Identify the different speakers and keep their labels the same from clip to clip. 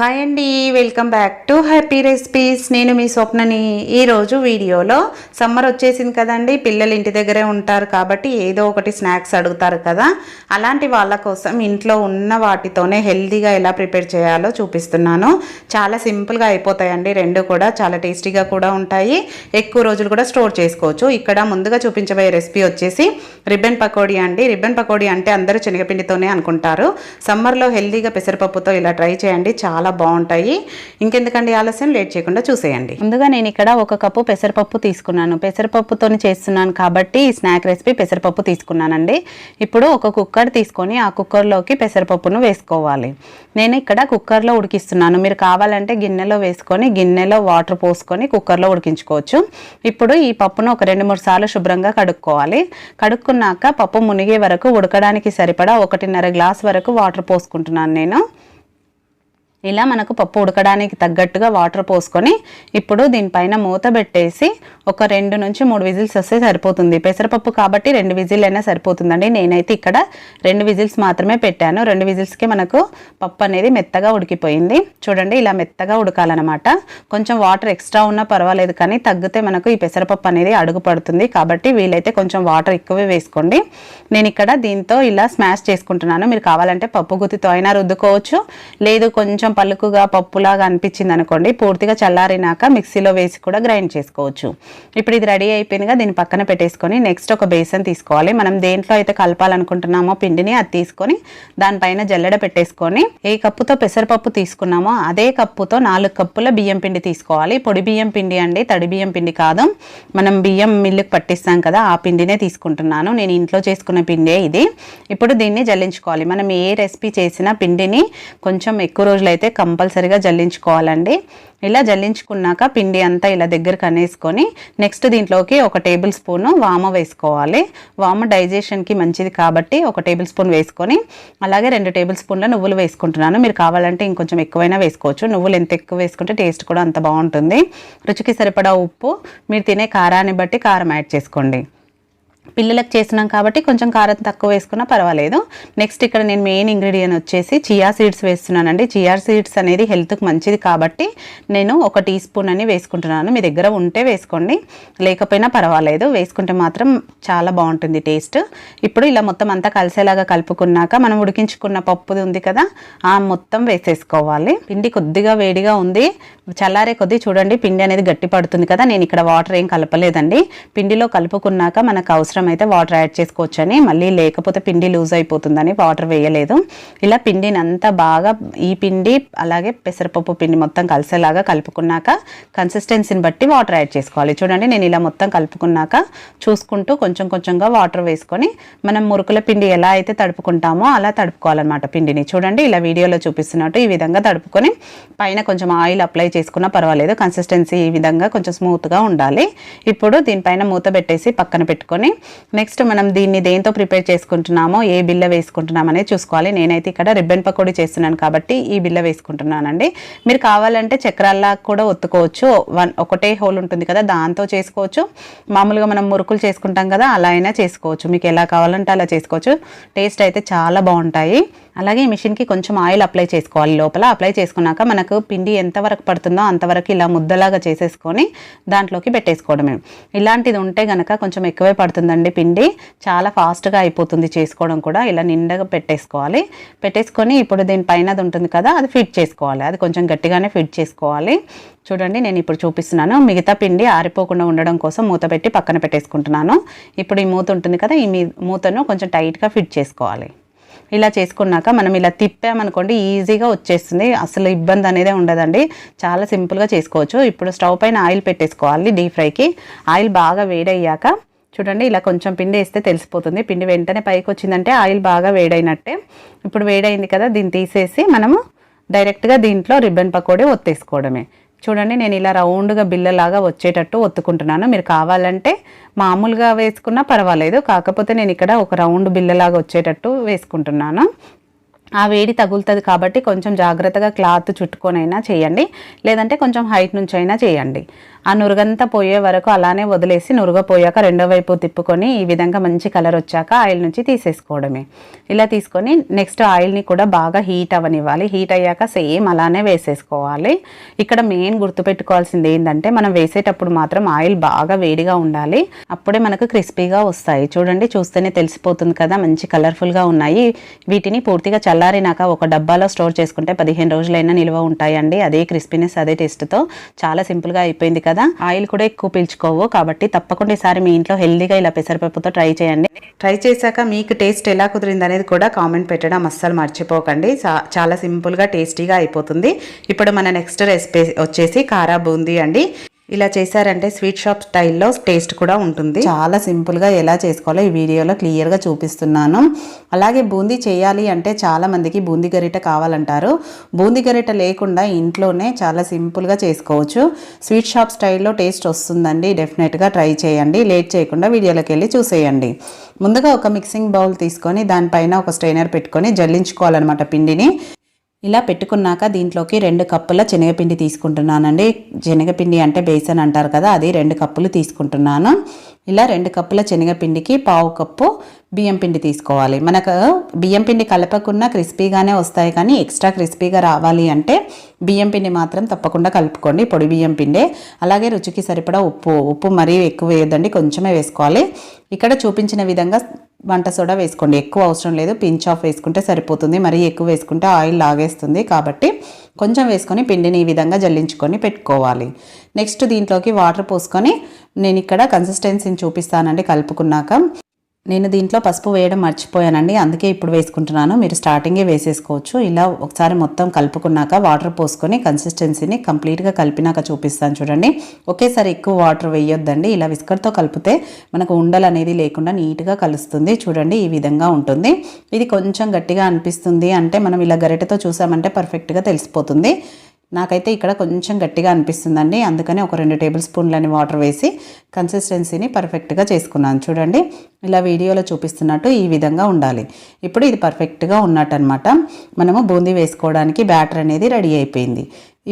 Speaker 1: hi అండి welcome back to happy recipes నేను మీ స్వప్నని ఈరోజు వీడియోలో సమ్మర్ వచ్చేసింది కదండి పిల్లలు ఇంటి దగ్గరే ఉంటారు కాబట్టి ఏదో ఒకటి స్నాక్స్ అడుగుతారు కదా అలాంటి వాళ్ళ కోసం ఇంట్లో ఉన్న వాటితోనే హెల్తీగా ఎలా ప్రిపేర్ చేయాలో చూపిస్తున్నాను చాలా సింపుల్గా అయిపోతాయండి రెండు కూడా చాలా టేస్టీగా కూడా ఉంటాయి ఎక్కువ రోజులు కూడా స్టోర్ చేసుకోవచ్చు ఇక్కడ ముందుగా చూపించబోయే రెసిపీ వచ్చేసి రిబ్బన్ పకోడీ అండి రిబ్బన్ పకోడీ అంటే అందరూ శనగపిండితోనే అనుకుంటారు సమ్మర్లో హెల్తీగా పెసరపప్పుతో ఇలా ట్రై చేయండి చాలా చాలా బాగుంటాయి ఇంకెందుకండి ఆలస్యం లేట్ చేయకుండా చూసేయండి ముందుగా నేను ఇక్కడ ఒక కప్పు పెసరపప్పు తీసుకున్నాను పెసరపప్పుతో చేస్తున్నాను కాబట్టి ఈ స్నాక్ రెసిపీ పెసరపప్పు తీసుకున్నానండి ఇప్పుడు ఒక కుక్కర్ తీసుకొని ఆ కుక్కర్లోకి పెసరపప్పును వేసుకోవాలి నేను ఇక్కడ కుక్కర్లో ఉడికిస్తున్నాను మీరు కావాలంటే గిన్నెలో వేసుకొని గిన్నెలో వాటర్ పోసుకొని కుక్కర్లో ఉడికించుకోవచ్చు ఇప్పుడు ఈ పప్పును ఒక రెండు మూడు సార్లు శుభ్రంగా కడుక్కోవాలి కడుక్కున్నాక పప్పు మునిగే వరకు ఉడకడానికి సరిపడా ఒకటిన్నర గ్లాస్ వరకు వాటర్ పోసుకుంటున్నాను నేను ఇలా మనకు పప్పు ఉడకడానికి తగ్గట్టుగా వాటర్ పోసుకొని ఇప్పుడు దీనిపైన మూత పెట్టేసి ఒక రెండు నుంచి మూడు విజిల్స్ వస్తే సరిపోతుంది పెసరపప్పు కాబట్టి రెండు విజిల్ అయినా సరిపోతుందండి నేనైతే ఇక్కడ రెండు విజిల్స్ మాత్రమే పెట్టాను రెండు విజిల్స్కి మనకు పప్పు అనేది మెత్తగా ఉడికిపోయింది చూడండి ఇలా మెత్తగా ఉడకాలన్నమాట కొంచెం వాటర్ ఎక్స్ట్రా ఉన్నా పర్వాలేదు కానీ తగ్గితే మనకు ఈ పెసరపప్పు అనేది అడుగు పడుతుంది కాబట్టి వీలైతే కొంచెం వాటర్ ఎక్కువే వేసుకోండి నేను ఇక్కడ దీంతో ఇలా స్మాష్ చేసుకుంటున్నాను మీరు కావాలంటే పప్పు గుత్తితో అయినా రుద్దుకోవచ్చు లేదు కొంచెం కొంచెం పలుకుగా పప్పులాగా అనిపించింది అనుకోండి పూర్తిగా చల్లారినాక మిక్సీలో వేసి కూడా గ్రైండ్ చేసుకోవచ్చు ఇప్పుడు ఇది రెడీ అయిపోయినగా దీని పక్కన పెట్టేసుకొని నెక్స్ట్ ఒక బేసన్ తీసుకోవాలి మనం దేంట్లో అయితే కలపాలనుకుంటున్నామో పిండిని అది తీసుకొని దానిపైన జల్లెడ పెట్టేసుకొని ఏ కప్పుతో పెసరపప్పు తీసుకున్నామో అదే కప్పుతో నాలుగు కప్పుల బియ్యం పిండి తీసుకోవాలి పొడి బియ్యం పిండి అండి తడి బియ్యం పిండి కాదు మనం బియ్యం మిల్లుకు పట్టిస్తాం కదా ఆ పిండినే తీసుకుంటున్నాను నేను ఇంట్లో చేసుకున్న పిండే ఇది ఇప్పుడు దీన్ని జల్లించుకోవాలి మనం ఏ రెసిపీ చేసినా పిండిని కొంచెం ఎక్కువ రోజులు అయితే కంపల్సరిగా జల్లించుకోవాలండి ఇలా జల్లించుకున్నాక పిండి అంతా ఇలా దగ్గరకు అనేసుకొని నెక్స్ట్ దీంట్లోకి ఒక టేబుల్ స్పూన్ వామ వేసుకోవాలి వామ డైజెషన్కి మంచిది కాబట్టి ఒక టేబుల్ స్పూన్ వేసుకొని అలాగే రెండు టేబుల్ స్పూన్ల నువ్వులు వేసుకుంటున్నాను మీరు కావాలంటే ఇంకొంచెం ఎక్కువైనా వేసుకోవచ్చు నువ్వులు ఎంత ఎక్కువ వేసుకుంటే టేస్ట్ కూడా అంత బాగుంటుంది రుచికి సరిపడా ఉప్పు మీరు తినే కారాన్ని బట్టి కారం యాడ్ చేసుకోండి పిల్లలకు చేసినాం కాబట్టి కొంచెం కారం తక్కువ వేసుకున్నా పర్వాలేదు నెక్స్ట్ ఇక్కడ నేను మెయిన్ ఇంగ్రీడియంట్ వచ్చేసి చియా సీడ్స్ వేస్తున్నానండి చియా సీడ్స్ అనేది హెల్త్కి మంచిది కాబట్టి నేను ఒక టీ స్పూన్ అని వేసుకుంటున్నాను మీ దగ్గర ఉంటే వేసుకోండి లేకపోయినా పర్వాలేదు వేసుకుంటే మాత్రం చాలా బాగుంటుంది టేస్ట్ ఇప్పుడు ఇలా మొత్తం అంతా కలిసేలాగా కలుపుకున్నాక మనం ఉడికించుకున్న పప్పు ఉంది కదా ఆ మొత్తం వేసేసుకోవాలి పిండి కొద్దిగా వేడిగా ఉంది చల్లారే కొద్దీ చూడండి పిండి అనేది గట్టి పడుతుంది కదా నేను ఇక్కడ వాటర్ ఏం కలపలేదండి పిండిలో కలుపుకున్నాక మనకు అవసరం అవసరమైతే వాటర్ యాడ్ చేసుకోవచ్చని మళ్ళీ లేకపోతే పిండి లూజ్ అయిపోతుందని వాటర్ వేయలేదు ఇలా పిండిని అంతా బాగా ఈ పిండి అలాగే పెసరపప్పు పిండి మొత్తం కలిసేలాగా కలుపుకున్నాక కన్సిస్టెన్సీని బట్టి వాటర్ యాడ్ చేసుకోవాలి చూడండి నేను ఇలా మొత్తం కలుపుకున్నాక చూసుకుంటూ కొంచెం కొంచెంగా వాటర్ వేసుకొని మనం మురుకుల పిండి ఎలా అయితే తడుపుకుంటామో అలా తడుపుకోవాలన్నమాట పిండిని చూడండి ఇలా వీడియోలో చూపిస్తున్నట్టు ఈ విధంగా తడుపుకొని పైన కొంచెం ఆయిల్ అప్లై చేసుకున్నా పర్వాలేదు కన్సిస్టెన్సీ ఈ విధంగా కొంచెం స్మూత్గా ఉండాలి ఇప్పుడు దీనిపైన మూత పెట్టేసి పక్కన పెట్టుకొని నెక్స్ట్ మనం దీన్ని దేంతో ప్రిపేర్ చేసుకుంటున్నామో ఏ బిల్ల వేసుకుంటున్నాం అనేది చూసుకోవాలి నేనైతే ఇక్కడ రిబ్బన్ పకోడీ చేస్తున్నాను కాబట్టి ఈ బిల్ల వేసుకుంటున్నానండి మీరు కావాలంటే చక్రాల్లా కూడా ఒత్తుకోవచ్చు వన్ ఒకటే హోల్ ఉంటుంది కదా దాంతో చేసుకోవచ్చు మామూలుగా మనం మురుకులు చేసుకుంటాం కదా అలా అయినా చేసుకోవచ్చు మీకు ఎలా కావాలంటే అలా చేసుకోవచ్చు టేస్ట్ అయితే చాలా బాగుంటాయి అలాగే ఈ మిషన్కి కొంచెం ఆయిల్ అప్లై చేసుకోవాలి లోపల అప్లై చేసుకున్నాక మనకు పిండి ఎంతవరకు పడుతుందో అంతవరకు ఇలా ముద్దలాగా చేసేసుకొని దాంట్లోకి పెట్టేసుకోవడమే ఇలాంటిది ఉంటే కనుక కొంచెం ఎక్కువే పడుతుందండి పిండి చాలా ఫాస్ట్గా అయిపోతుంది చేసుకోవడం కూడా ఇలా నిండగా పెట్టేసుకోవాలి పెట్టేసుకొని ఇప్పుడు దీనిపైన అది ఉంటుంది కదా అది ఫిట్ చేసుకోవాలి అది కొంచెం గట్టిగానే ఫిట్ చేసుకోవాలి చూడండి నేను ఇప్పుడు చూపిస్తున్నాను మిగతా పిండి ఆరిపోకుండా ఉండడం కోసం మూత పెట్టి పక్కన పెట్టేసుకుంటున్నాను ఇప్పుడు ఈ మూత ఉంటుంది కదా ఈ మూతను కొంచెం టైట్గా ఫిట్ చేసుకోవాలి ఇలా చేసుకున్నాక మనం ఇలా తిప్పామనుకోండి ఈజీగా వచ్చేస్తుంది అసలు ఇబ్బంది అనేది ఉండదండి చాలా సింపుల్గా చేసుకోవచ్చు ఇప్పుడు స్టవ్ పైన ఆయిల్ పెట్టేసుకోవాలి డీప్ ఫ్రైకి ఆయిల్ బాగా వేడయ్యాక చూడండి ఇలా కొంచెం పిండి వేస్తే తెలిసిపోతుంది పిండి వెంటనే పైకి వచ్చిందంటే ఆయిల్ బాగా వేడైనట్టే ఇప్పుడు వేడైంది కదా దీన్ని తీసేసి మనము డైరెక్ట్గా దీంట్లో రిబ్బన్ పకోడీ ఒత్తేసుకోవడమే చూడండి నేను ఇలా రౌండ్గా బిల్లలాగా వచ్చేటట్టు ఒత్తుకుంటున్నాను మీరు కావాలంటే మామూలుగా వేసుకున్నా పర్వాలేదు కాకపోతే నేను ఇక్కడ ఒక రౌండ్ బిల్లలాగా వచ్చేటట్టు వేసుకుంటున్నాను ఆ వేడి తగులుతుంది కాబట్టి కొంచెం జాగ్రత్తగా క్లాత్ చుట్టుకొనైనా చేయండి లేదంటే కొంచెం హైట్ నుంచి అయినా చేయండి ఆ నురుగంతా పోయే వరకు అలానే వదిలేసి నురుగ పోయాక రెండో వైపు తిప్పుకొని ఈ విధంగా మంచి కలర్ వచ్చాక ఆయిల్ నుంచి తీసేసుకోవడమే ఇలా తీసుకొని నెక్స్ట్ ఆయిల్ని కూడా బాగా హీట్ అవ్వనివ్వాలి హీట్ అయ్యాక సేమ్ అలానే వేసేసుకోవాలి ఇక్కడ మెయిన్ గుర్తుపెట్టుకోవాల్సింది ఏంటంటే మనం వేసేటప్పుడు మాత్రం ఆయిల్ బాగా వేడిగా ఉండాలి అప్పుడే మనకు క్రిస్పీగా వస్తాయి చూడండి చూస్తేనే తెలిసిపోతుంది కదా మంచి కలర్ఫుల్గా ఉన్నాయి వీటిని పూర్తిగా చల్లారినాక ఒక డబ్బాలో స్టోర్ చేసుకుంటే పదిహేను రోజులైనా నిల్వ ఉంటాయండి అదే క్రిస్పీనెస్ అదే టేస్ట్తో చాలా సింపుల్గా అయిపోయింది కదా ఆయిల్ కూడా ఎక్కువ పీల్చుకోవు కాబట్టి తప్పకుండా ఈసారి మీ ఇంట్లో హెల్దీగా ఇలా పెసరపప్పుతో ట్రై చేయండి ట్రై చేశాక మీకు టేస్ట్ ఎలా కుదిరింది అనేది కూడా కామెంట్ పెట్టడం అస్సలు మర్చిపోకండి చాలా సింపుల్గా టేస్టీగా అయిపోతుంది ఇప్పుడు మన నెక్స్ట్ రెసిపీ వచ్చేసి కారా బూందీ అండి ఇలా చేశారంటే స్వీట్ షాప్ స్టైల్లో టేస్ట్ కూడా ఉంటుంది చాలా సింపుల్గా ఎలా చేసుకోవాలో ఈ వీడియోలో క్లియర్గా చూపిస్తున్నాను అలాగే బూందీ చేయాలి అంటే చాలామందికి బూందీ గరిట కావాలంటారు బూందీ గరిట లేకుండా ఇంట్లోనే చాలా సింపుల్గా చేసుకోవచ్చు స్వీట్ షాప్ స్టైల్లో టేస్ట్ వస్తుందండి డెఫినెట్గా ట్రై చేయండి లేట్ చేయకుండా వీడియోలోకి వెళ్ళి చూసేయండి ముందుగా ఒక మిక్సింగ్ బౌల్ తీసుకొని దానిపైన ఒక స్ట్రైనర్ పెట్టుకొని జల్లించుకోవాలన్నమాట పిండిని ఇలా పెట్టుకున్నాక దీంట్లోకి రెండు కప్పుల శనగపిండి తీసుకుంటున్నానండి శనగపిండి అంటే బేసన్ అంటారు కదా అది రెండు కప్పులు తీసుకుంటున్నాను ఇలా రెండు కప్పుల శనగపిండికి పావు కప్పు బియ్యం పిండి తీసుకోవాలి మనకు బియ్యం పిండి కలపకుండా క్రిస్పీగానే వస్తాయి కానీ ఎక్స్ట్రా క్రిస్పీగా రావాలి అంటే బియ్యం పిండి మాత్రం తప్పకుండా కలుపుకోండి పొడి బియ్యం పిండి అలాగే రుచికి సరిపడా ఉప్పు ఉప్పు మరీ ఎక్కువ వేయదండి కొంచెమే వేసుకోవాలి ఇక్కడ చూపించిన విధంగా వంట సోడా వేసుకోండి ఎక్కువ అవసరం లేదు పించ్ ఆఫ్ వేసుకుంటే సరిపోతుంది మరీ ఎక్కువ వేసుకుంటే ఆయిల్ లాగేస్తుంది కాబట్టి కొంచెం వేసుకొని పిండిని ఈ విధంగా జల్లించుకొని పెట్టుకోవాలి నెక్స్ట్ దీంట్లోకి వాటర్ పోసుకొని నేను ఇక్కడ కన్సిస్టెన్సీని చూపిస్తానండి కలుపుకున్నాక నేను దీంట్లో పసుపు వేయడం మర్చిపోయానండి అందుకే ఇప్పుడు వేసుకుంటున్నాను మీరు స్టార్టింగే వేసేసుకోవచ్చు ఇలా ఒకసారి మొత్తం కలుపుకున్నాక వాటర్ పోసుకొని కన్సిస్టెన్సీని కంప్లీట్గా కలిపినాక చూపిస్తాను చూడండి ఒకేసారి ఎక్కువ వాటర్ వేయొద్దండి ఇలా విస్కర్తో కలిపితే మనకు ఉండలు అనేది లేకుండా నీట్గా కలుస్తుంది చూడండి ఈ విధంగా ఉంటుంది ఇది కొంచెం గట్టిగా అనిపిస్తుంది అంటే మనం ఇలా గరిటతో చూసామంటే పర్ఫెక్ట్గా తెలిసిపోతుంది నాకైతే ఇక్కడ కొంచెం గట్టిగా అనిపిస్తుందండి అందుకని ఒక రెండు టేబుల్ స్పూన్లని వాటర్ వేసి కన్సిస్టెన్సీని పర్ఫెక్ట్గా చేసుకున్నాను చూడండి ఇలా వీడియోలో చూపిస్తున్నట్టు ఈ విధంగా ఉండాలి ఇప్పుడు ఇది పర్ఫెక్ట్గా ఉన్నట్టు అనమాట మనము బూందీ వేసుకోవడానికి బ్యాటర్ అనేది రెడీ అయిపోయింది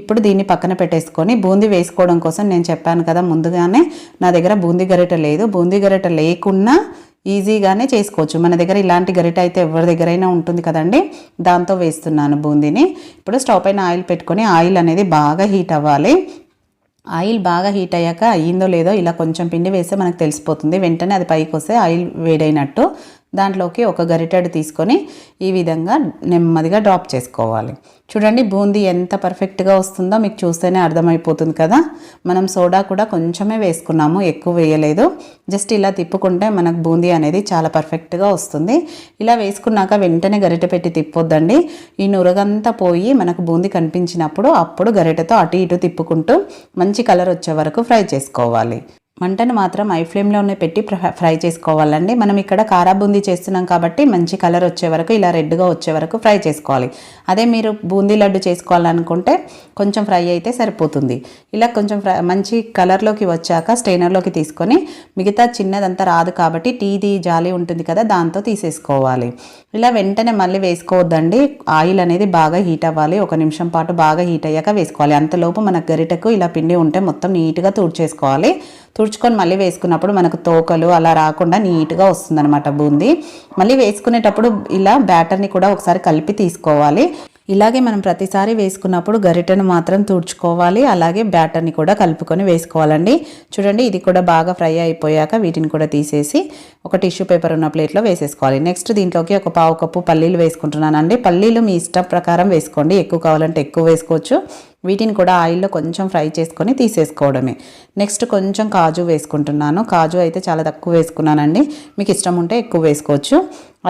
Speaker 1: ఇప్పుడు దీన్ని పక్కన పెట్టేసుకొని బూందీ వేసుకోవడం కోసం నేను చెప్పాను కదా ముందుగానే నా దగ్గర బూందీ గరిట లేదు బూందీ గరిట లేకున్నా ఈజీగానే చేసుకోవచ్చు మన దగ్గర ఇలాంటి గరిట అయితే ఎవరి దగ్గరైనా ఉంటుంది కదండి దాంతో వేస్తున్నాను బూందీని ఇప్పుడు స్టవ్ పైన ఆయిల్ పెట్టుకొని ఆయిల్ అనేది బాగా హీట్ అవ్వాలి ఆయిల్ బాగా హీట్ అయ్యాక అయ్యిందో లేదో ఇలా కొంచెం పిండి వేస్తే మనకు తెలిసిపోతుంది వెంటనే అది పైకి వస్తే ఆయిల్ వేడైనట్టు దాంట్లోకి ఒక గరిటెడు తీసుకొని ఈ విధంగా నెమ్మదిగా డ్రాప్ చేసుకోవాలి చూడండి బూందీ ఎంత పర్ఫెక్ట్గా వస్తుందో మీకు చూస్తేనే అర్థమైపోతుంది కదా మనం సోడా కూడా కొంచెమే వేసుకున్నాము ఎక్కువ వేయలేదు జస్ట్ ఇలా తిప్పుకుంటే మనకు బూందీ అనేది చాలా పర్ఫెక్ట్గా వస్తుంది ఇలా వేసుకున్నాక వెంటనే గరిటె పెట్టి తిప్పొద్దండి ఈ నురగంతా పోయి మనకు బూందీ కనిపించినప్పుడు అప్పుడు గరిటతో అటు ఇటు తిప్పుకుంటూ మంచి కలర్ వచ్చే వరకు ఫ్రై చేసుకోవాలి మంటను మాత్రం ఐ ఫ్లేమ్లోనే పెట్టి ఫ్రై చేసుకోవాలండి మనం ఇక్కడ కారా బూందీ చేస్తున్నాం కాబట్టి మంచి కలర్ వచ్చే వరకు ఇలా రెడ్గా వచ్చే వరకు ఫ్రై చేసుకోవాలి అదే మీరు బూందీ లడ్డు చేసుకోవాలనుకుంటే కొంచెం ఫ్రై అయితే సరిపోతుంది ఇలా కొంచెం మంచి కలర్లోకి వచ్చాక స్టెయినర్లోకి తీసుకొని మిగతా చిన్నదంతా రాదు కాబట్టి టీది జాలి ఉంటుంది కదా దాంతో తీసేసుకోవాలి ఇలా వెంటనే మళ్ళీ వేసుకోవద్దండి ఆయిల్ అనేది బాగా హీట్ అవ్వాలి ఒక నిమిషం పాటు బాగా హీట్ అయ్యాక వేసుకోవాలి అంతలోపు మనకు గరిటకు ఇలా పిండి ఉంటే మొత్తం నీట్గా చేసుకోవాలి తుడుచుకొని మళ్ళీ వేసుకున్నప్పుడు మనకు తోకలు అలా రాకుండా నీట్గా వస్తుందనమాట బూందీ మళ్ళీ వేసుకునేటప్పుడు ఇలా బ్యాటర్ని కూడా ఒకసారి కలిపి తీసుకోవాలి ఇలాగే మనం ప్రతిసారి వేసుకున్నప్పుడు గరిటెను మాత్రం తుడుచుకోవాలి అలాగే బ్యాటర్ని కూడా కలుపుకొని వేసుకోవాలండి చూడండి ఇది కూడా బాగా ఫ్రై అయిపోయాక వీటిని కూడా తీసేసి ఒక టిష్యూ పేపర్ ఉన్న ప్లేట్లో వేసేసుకోవాలి నెక్స్ట్ దీంట్లోకి ఒక పావు కప్పు పల్లీలు వేసుకుంటున్నానండి పల్లీలు మీ ఇష్టం ప్రకారం వేసుకోండి ఎక్కువ కావాలంటే ఎక్కువ వేసుకోవచ్చు వీటిని కూడా ఆయిల్లో కొంచెం ఫ్రై చేసుకొని తీసేసుకోవడమే నెక్స్ట్ కొంచెం కాజు వేసుకుంటున్నాను కాజు అయితే చాలా తక్కువ వేసుకున్నానండి మీకు ఇష్టం ఉంటే ఎక్కువ వేసుకోవచ్చు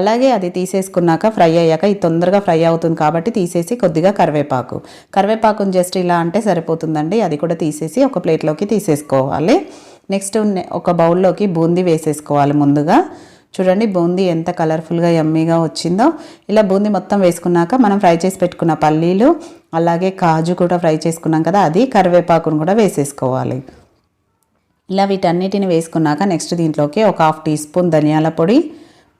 Speaker 1: అలాగే అది తీసేసుకున్నాక ఫ్రై అయ్యాక ఇది తొందరగా ఫ్రై అవుతుంది కాబట్టి తీసేసి కొద్దిగా కరివేపాకు కరివేపాకును జస్ట్ ఇలా అంటే సరిపోతుందండి అది కూడా తీసేసి ఒక ప్లేట్లోకి తీసేసుకోవాలి నెక్స్ట్ ఒక బౌల్లోకి బూందీ వేసేసుకోవాలి ముందుగా చూడండి బూందీ ఎంత కలర్ఫుల్గా ఎమ్మీగా వచ్చిందో ఇలా బూందీ మొత్తం వేసుకున్నాక మనం ఫ్రై చేసి పెట్టుకున్న పల్లీలు అలాగే కాజు కూడా ఫ్రై చేసుకున్నాం కదా అది కరివేపాకును కూడా వేసేసుకోవాలి ఇలా వీటన్నిటిని వేసుకున్నాక నెక్స్ట్ దీంట్లోకి ఒక హాఫ్ టీ స్పూన్ ధనియాల పొడి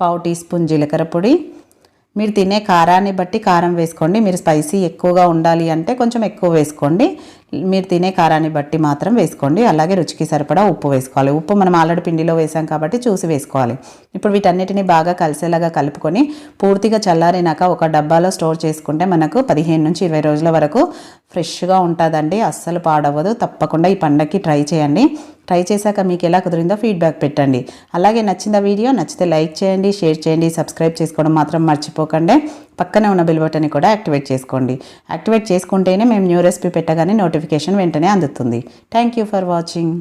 Speaker 1: పావు టీ స్పూన్ జీలకర్ర పొడి మీరు తినే కారాన్ని బట్టి కారం వేసుకోండి మీరు స్పైసీ ఎక్కువగా ఉండాలి అంటే కొంచెం ఎక్కువ వేసుకోండి మీరు తినే కారాన్ని బట్టి మాత్రం వేసుకోండి అలాగే రుచికి సరిపడా ఉప్పు వేసుకోవాలి ఉప్పు మనం ఆల్రెడీ పిండిలో వేసాం కాబట్టి చూసి వేసుకోవాలి ఇప్పుడు వీటన్నిటిని బాగా కలిసేలాగా కలుపుకొని పూర్తిగా చల్లారినాక ఒక డబ్బాలో స్టోర్ చేసుకుంటే మనకు పదిహేను నుంచి ఇరవై రోజుల వరకు ఫ్రెష్గా ఉంటుందండి అస్సలు పాడవ్వదు తప్పకుండా ఈ పండగకి ట్రై చేయండి ట్రై చేశాక మీకు ఎలా కుదిరిందో ఫీడ్బ్యాక్ పెట్టండి అలాగే నచ్చిన వీడియో నచ్చితే లైక్ చేయండి షేర్ చేయండి సబ్స్క్రైబ్ చేసుకోవడం మాత్రం మర్చిపోకండి పక్కనే ఉన్న బిల్వటని బటన్ని కూడా యాక్టివేట్ చేసుకోండి యాక్టివేట్ చేసుకుంటేనే మేము న్యూ రెసిపీ పెట్టగానే నోటిఫికేషన్ వెంటనే అందుతుంది థ్యాంక్ యూ ఫర్ వాచింగ్